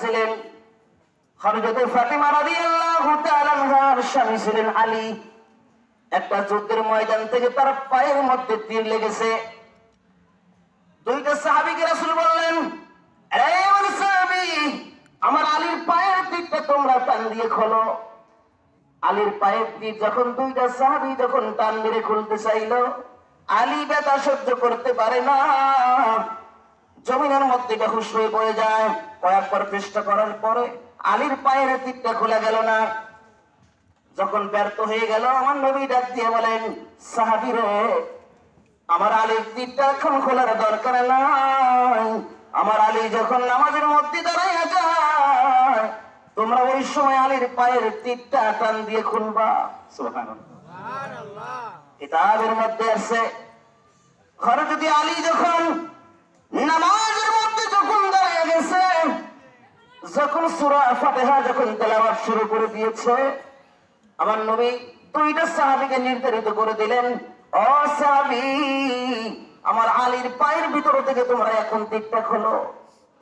ছিলেন হযরতে ফাতিমা রাদিয়াল্লাহু তাআলা আনহার স্বামী ছিলেন আলী। একটা যুদ্ধের ময়দান থেকে তার পায়ের মধ্যে তীর লেগেছে। দুইটা সাহাবীকে রাসূল বললেন আমার সাহাবী, আমার আলীর পায়ের তীরটা তোমরা টান দিয়ে খোলো। আলীর পায়ের তীর যখন দুইটা সাহাবী যখন টান মেরে খুলতে চাইলো, আলী ব্যথা সহ্য করতে পারে না। জমিনের মধ্যে বেহুশ হয়ে পড়ে যায়। কয়েকবার চেষ্টা করার পরে আলীর পায়ের তীরটা খোলা গেল না। যখন ব্যর্থ হয়ে গেল আমার নবী ডাক দিয়ে বলেন সাহাবি আমার আলীর তীরটা এখন খোলার দরকার নাই। আমার আলী যখন নামাজের মধ্যে দাঁড়াইয়া যায় তোমরা ওই সময় আলীর পায়ের তীরটা টান দিয়ে খুলবা। কিতাবের মধ্যে আছে ঘরে যদি আলী যখন নামাজের মধ্যে যখন দাঁড়িয়ে গেছে যখন সুরা ফাতেহা যখন তেলাওয়াত শুরু করে দিয়েছে, আমার নবী দুইটা সাহাবীকে নির্ধারিত করে দিলেন, ও সাহাবী, আমার আলীর পায়ের ভিতর থেকে তোমরা এখন দিকটা খোলো।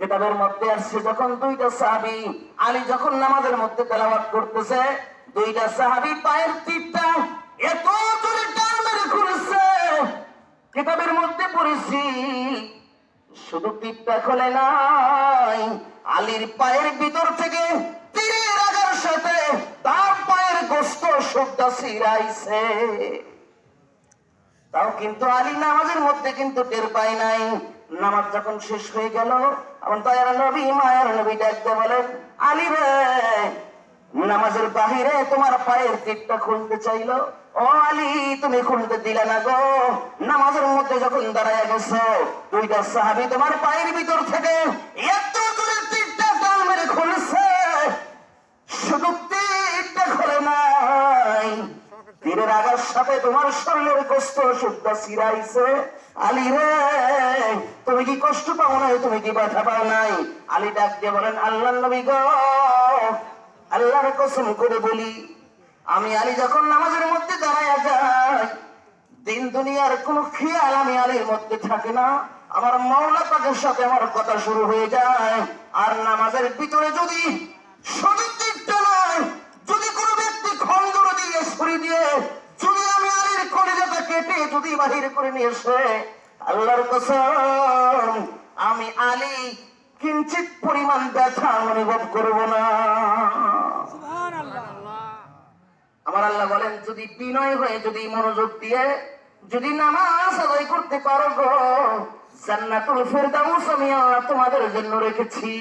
কিতাবের মধ্যে আসছে, যখন দুইটা সাহাবি, আলী যখন নামাজের মধ্যে তেলাওয়াত করতেছে, দুইটা সাহাবি পায়ের তীরটা এত জোরে টান মেরে খুলেছে। কিতাবের মধ্যে পড়েছি শুধু তীরটা খোলে নাই, আলীর পায়ের ভিতর থেকে তীরের আগার সাথে তার পায়ের গোস্ত শব্দ সিরাইছে তাও কিন্তু আলী নামাজের মধ্যে কিন্তু টের পায় নাই। নামাজ যখন শেষ হয়ে গেল আমার দয়ার নবী, মায়ের নবী ডাকতে বলেন, আলী রে নামাজের বাহিরে তোমার পায়ের তীরটা খুলতে চাইলো। ও আলী, তুমি খুলতে দিলে না গো। নামাজের মধ্যে যখন দাঁড়ায় গেছো দুইটা সাহাবি তোমার পায়ের ভিতর থেকে এত করে খুলছে। শুধু নাই, তীরের আগার সাথে তোমার শরীরের কষ্ট শুদ্ধ সিরাইছে আলী রে, তুমি কি কষ্ট পাও নাই? তুমি কি ব্যথা পাও নাই? আলী ডাক দিয়ে বলেন আল্লাহ নবী গো। আল্লাহর কসম করে বলি, আমি আলী যখন নামাজের মধ্যে দাঁড়ায় যাই, দিন দুনিয়ার কোনো খেয়াল আমি আলীর মধ্যে থাকে না। আমার মাওলা পাকের সাথে আমার কথা শুরু হয়ে যায়। আর নামাজের ভিতরে যদি সদিকটা নয় যদি কোনো ব্যক্তি খন্দর দিয়ে ছুরি দিয়ে, যদি আমি আলীর কলিজাটা কেটে যদি বাহির করে নিয়ে এসে, আল্লাহর কসম, আমি আলী কিঞ্চিত পরিমাণ ব্যথা অনুভব করব না। আমার আল্লাহ বলেন, যদি বিনয় হয়ে যদি মনোযোগ দিয়ে যদি নামাজ আদায় করতে পারো গো, জান্নাতুল ফেরদাউস আমি তোমাদের জন্য রেখেছি।